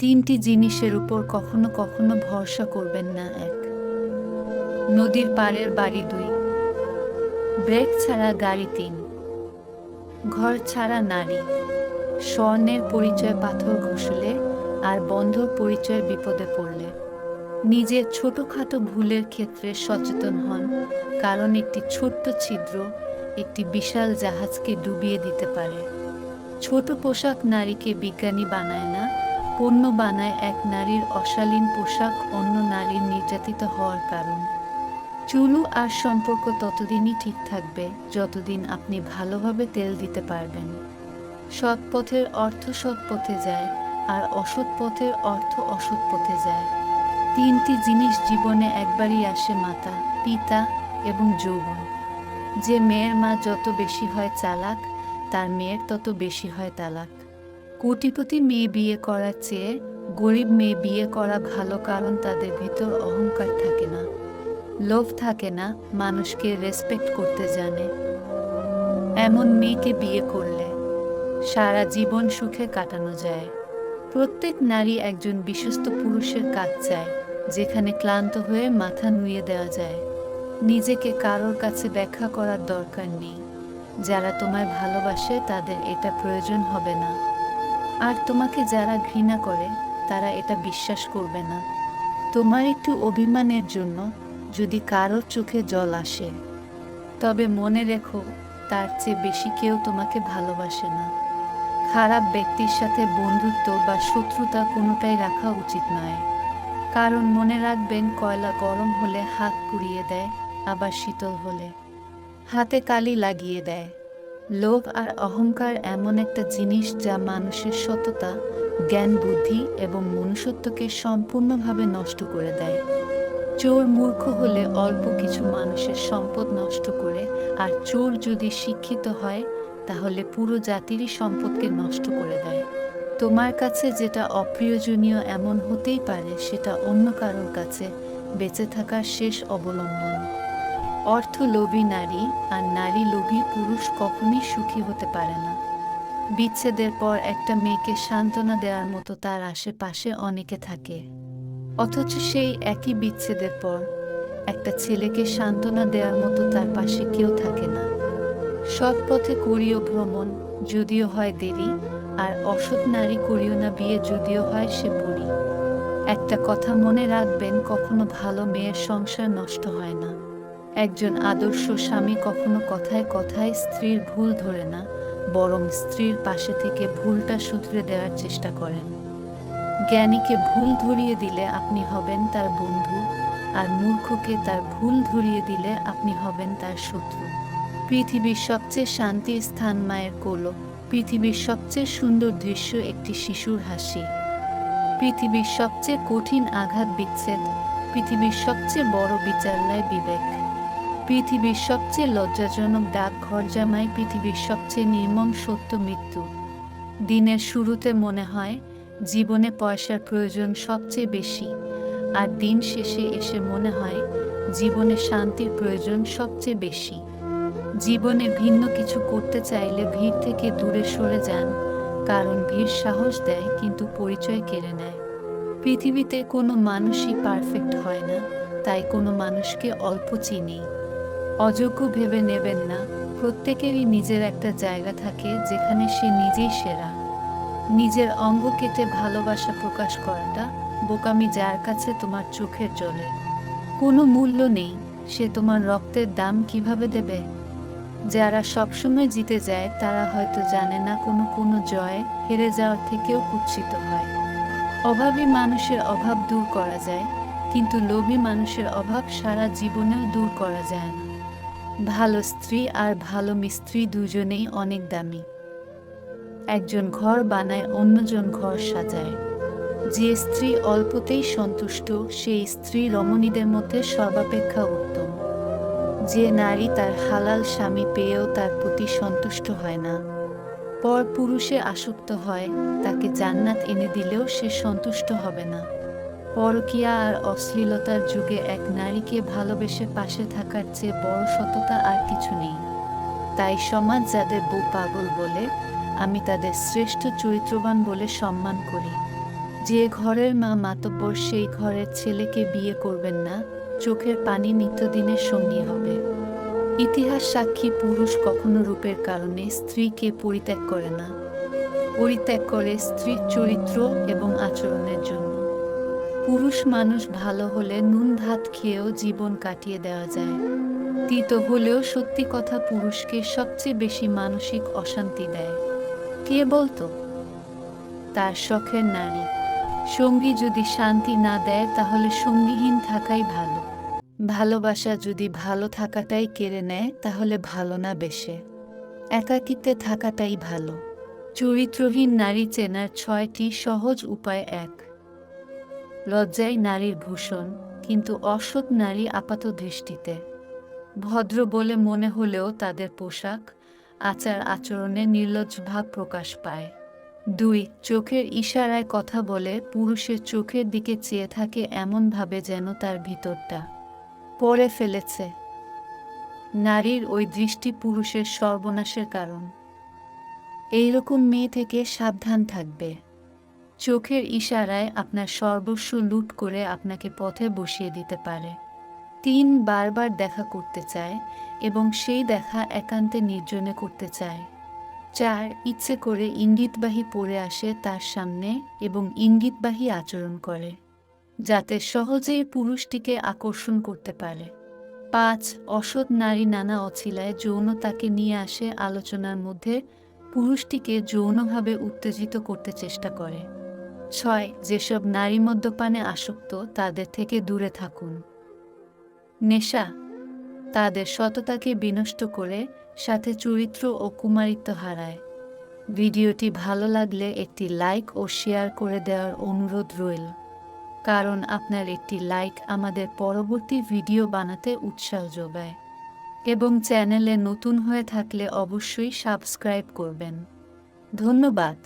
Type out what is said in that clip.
তিনটি জিনিসের উপর কখনো কখনো ভরসা করবেন না এক। নদীর পাড়ের বাড়ি দুই। ব্রেক ছাড়া গাড়ি তিন। ঘর ছাড়া নারী। স্বর্ণের পরিচয় পাথর ঘষলে আর বন্ধর পরিচয় বিপদে পড়লে। নিজের ছোটখাটো ভুলের ক্ষেত্রে সচেতন হন, কারণ একটি ছোট্ট ছিদ্র একটি বিশাল জাহাজকে ডুবিয়ে দিতে পারে। ছোট পোশাক নারীকে বিজ্ঞানী বানায় না পণ্য বানায় এক নারীর অশালীন পোশাক অন্য নারীর নির্যাতিত হওয়ার কারণ। চুলু আর সম্পর্ক ততদিনই ঠিক থাকবে যতদিন আপনি ভালোভাবে তেল দিতে পারবেন। সৎ পথের অর্থ সৎ পথে যায় আর অসৎ পথের অর্থ অসৎ পথে যায়। তিনটি জিনিস জীবনে একবারই আসে মাতা, পিতা এবং যৌবন। যে মেয়ের মা যত বেশি হয় চালাক, তার মেয়ের তত বেশি হয় তালাক। কোটিপতি মেয়ে বিয়ে করার চেয়ে গরিব মেয়ে বিয়ে করা ভালো কারণ তাদের ভিতর অহংকার থাকে না। লোভ থাকে না, মানুষকে রেসপেক্ট করতে জানে। এমন মেয়েকে বিয়ে করলে সারা জীবন সুখে কাটানো যায়। প্রত্যেক নারী একজন বিশ্বস্ত পুরুষের কাজ চায়, যেখানে ক্লান্ত হয়ে মাথা নুয়ে দেওয়া যায়। নিজেকে কারোর কাছে ব্যাখ্যা করার দরকার নেই। যারা তোমায় ভালোবাসে তাদের এটা প্রয়োজন হবে না। আর তোমাকে যারা ঘৃণা করে, তারা এটা বিশ্বাস করবে না। তোমার একটু অভিমানের জন্য যদি কারোর চোখে জল আসে, তবে মনে রেখো, তার চেয়ে বেশি কেউ তোমাকে ভালোবাসে না। খারাপ ব্যক্তির সাথে বন্ধুত্ব বা শত্রুতা কোনোটাই রাখা উচিত নয়। কারণ মনে রাখবেন, কয়লা গরম হলে হাত পুড়িয়ে দেয়, আবার শীতল হলে। হাতে কালি লাগিয়ে দেয়। লোভ আর অহংকার এমন একটা জিনিস যা মানুষের সততা, জ্ঞান, বুদ্ধি এবং মনুষ্যত্বকে সম্পূর্ণভাবে নষ্ট করে দেয়। চোর মূর্খ হলে অল্প কিছু মানুষের সম্পদ নষ্ট করে, আর চোর যদি শিক্ষিত হয়, তাহলে পুরো জাতিরই সম্পদকে নষ্ট করে দেয়। তোমার কাছে যেটা অপ্রিয়জনীয় এমন হতেই পারে, সেটা অন্য কারোর কাছে বেঁচে থাকার শেষ অবলম্বন। অর্থ লোভী নারী আর নারী লোভী পুরুষ কখনই সুখী হতে পারে না। বিচ্ছেদের পর একটা মেয়েকে সান্ত্বনা দেওয়ার মতো তার আশেপাশে অনেকে থাকে। অথচ সেই একই বিচ্ছেদের পর একটা ছেলেকে সান্ত্বনা দেওয়ার মতো তার পাশে কেউ থাকে না। সৎ পথে করিও ভ্রমণ, যদিও হয় দেরি, আর অসৎ নারী করিও না বিয়ে, যদিও হয় সে বুড়ি। একটা কথা মনে রাখবেন, কখনো ভালো মেয়ের সংসার নষ্ট হয় না। একজন আদর্শ স্বামী কখনো কথায় কথায় স্ত্রীর ভুল ধরে না, বরং স্ত্রীর পাশে থেকে ভুলটা শুধরে দেওয়ার চেষ্টা করেন। জ্ঞানীকে ভুল ধরিয়ে দিলে আপনি হবেন তার বন্ধু, আর মূর্খকে তার ভুল ধরিয়ে দিলে আপনি হবেন তার শত্রু। পৃথিবীর সবচেয়ে শান্তির স্থান মায়ের কোলো, পৃথিবীর সবচেয়ে সুন্দর দৃশ্য একটি শিশুর হাসি। পৃথিবীর সবচেয়ে কঠিন আঘাত বিচ্ছেদ, পৃথিবীর সবচেয়ে বড় বিচারলায় বিবেক। পৃথিবীর সবচেয়ে লজ্জাজনক ডাক ঘর জামাই পৃথিবীর সবচেয়ে নির্মম সত্য মৃত্যু। দিনের শুরুতে মনে হয় জীবনে পয়সার প্রয়োজন সবচেয়ে বেশি, আর দিন শেষে এসে মনে হয় জীবনে শান্তির প্রয়োজন সবচেয়ে বেশি। জীবনে ভিন্ন কিছু করতে চাইলে ভিড় থেকে দূরে সরে যান, কারণ ভিড় সাহস দেয় কিন্তু পরিচয় কেড়ে নেয়। পৃথিবীতে কোনো মানুষই পারফেক্ট হয় না, তাই কোনো মানুষকে অল্প চিনি। অযোগ্য ভেবে নেবেন না। প্রত্যেকেরই নিজের একটা জায়গা থাকে যেখানে সে নিজেই সেরা। নিজের অঙ্গ কেটে ভালোবাসা প্রকাশ করাটা বোকামি যার কাছে তোমার চোখের জলে। কোনো মূল্য নেই। সে তোমার রক্তের দাম কীভাবে দেবে? যারা সবসময় জিতে যায়, তারা হয়তো জানে না কোনো কোনো জয় হেরে যাওয়ার থেকেও কুৎসিত হয়। অভাবী মানুষের অভাব দূর করা যায়, কিন্তু লোভী মানুষের অভাব সারা জীবনেও দূর করা যায় না। ভালো স্ত্রী আর ভালো মিস্ত্রি দুজনেই অনেক দামি। একজন ঘর বানায়, অন্যজন ঘর সাজায়। যে স্ত্রী অল্পতেই সন্তুষ্ট, সেই স্ত্রী রমণীদের মধ্যে সর্বাপেক্ষা উত্তম। যে নারী তার হালাল স্বামী পেয়েও তার প্রতি সন্তুষ্ট হয় না। পর পুরুষে আসক্ত হয়, তাকে জান্নাত এনে দিলেও সে সন্তুষ্ট হবে না। পরকিয়া আর অশ্লীলতার যুগে এক নারীকে ভালোবেসে পাশে থাকার চেয়ে বড় সততা আর কিছু নেই। তাই সমাজ যাদের বউ পাগল বলে, আমি তাদের শ্রেষ্ঠ চরিত্রবান বলে সম্মান করি। যে ঘরের মা মাতব্বর, সেই ঘরের ছেলেকে বিয়ে করবেন না, চোখের পানি নিত্যদিনের সঙ্গী হবে। ইতিহাস সাক্ষী পুরুষ কখনো রূপের কারণে স্ত্রীকে পরিত্যাগ করে না। পরিত্যাগ করে স্ত্রীর চরিত্র এবং আচরণের জন্য। পুরুষ মানুষ ভালো হলে নুন ভাত খেয়েও জীবন কাটিয়ে দেওয়া যায়। তিত হলেও সত্যি কথা পুরুষকে সবচেয়ে বেশি মানসিক অশান্তি দেয়। কে বলতো? তার শখের নারী। সঙ্গী যদি শান্তি না দেয়, তাহলে সঙ্গীহীন থাকাই ভালো। ভালোবাসা যদি ভালো থাকাটাই কেড়ে নেয়, তাহলে ভালো না বেশে। একাকিত্বে থাকাটাই ভালো। চরিত্রহীন নারী চেনার ছয়টি সহজ উপায় এক। লজ্জাই নারীর ভূষণ, কিন্তু অসৎ নারী আপাত দৃষ্টিতে। ভদ্র বলে মনে হলেও তাদের পোশাক, আচার আচরণে নির্লজ্জ ভাব প্রকাশ পায়। দুই, চোখের ইশারায় কথা বলে পুরুষের চোখের দিকে চেয়ে থাকে এমনভাবে যেন তার ভিতরটা পড়ে ফেলেছে। নারীর ওই দৃষ্টি পুরুষের সর্বনাশের কারণ। এইরকম মেয়ে থেকে সাবধান থাকবে। চোখের ইশারায় আপনার সর্বস্ব লুট করে আপনাকে পথে বসিয়ে দিতে পারে। তিন বারবার দেখা করতে চায় এবং সেই দেখা একান্তে নির্জনে করতে চায়। চার, ইচ্ছে করে ইঙ্গিতবাহী পড়ে আসে তার সামনে এবং ইঙ্গিতবাহী আচরণ করে, যাতে সহজেই পুরুষটিকে আকর্ষণ করতে পারে। পাঁচ, অসৎ নারী নানা অছিলায় যৌনতাকে নিয়ে আসে আলোচনার মধ্যে পুরুষটিকে যৌনভাবে উত্তেজিত করতে চেষ্টা করে। ছয়, যেসব নারী মদ্যপানে আসক্ত তাদের থেকে দূরে থাকুন। নেশা, তাদের সততাকে বিনষ্ট করে সাথে চরিত্র ও কুমারিত্ব হারায়। ভিডিওটি ভালো লাগলে একটি লাইক ও শেয়ার করে দেওয়ার অনুরোধ রইল। কারণ আপনার একটি লাইক আমাদের পরবর্তী ভিডিও বানাতে উৎসাহ যোগায়। এবং চ্যানেলে নতুন হয়ে থাকলে অবশ্যই সাবস্ক্রাইব করবেন। ধন্যবাদ।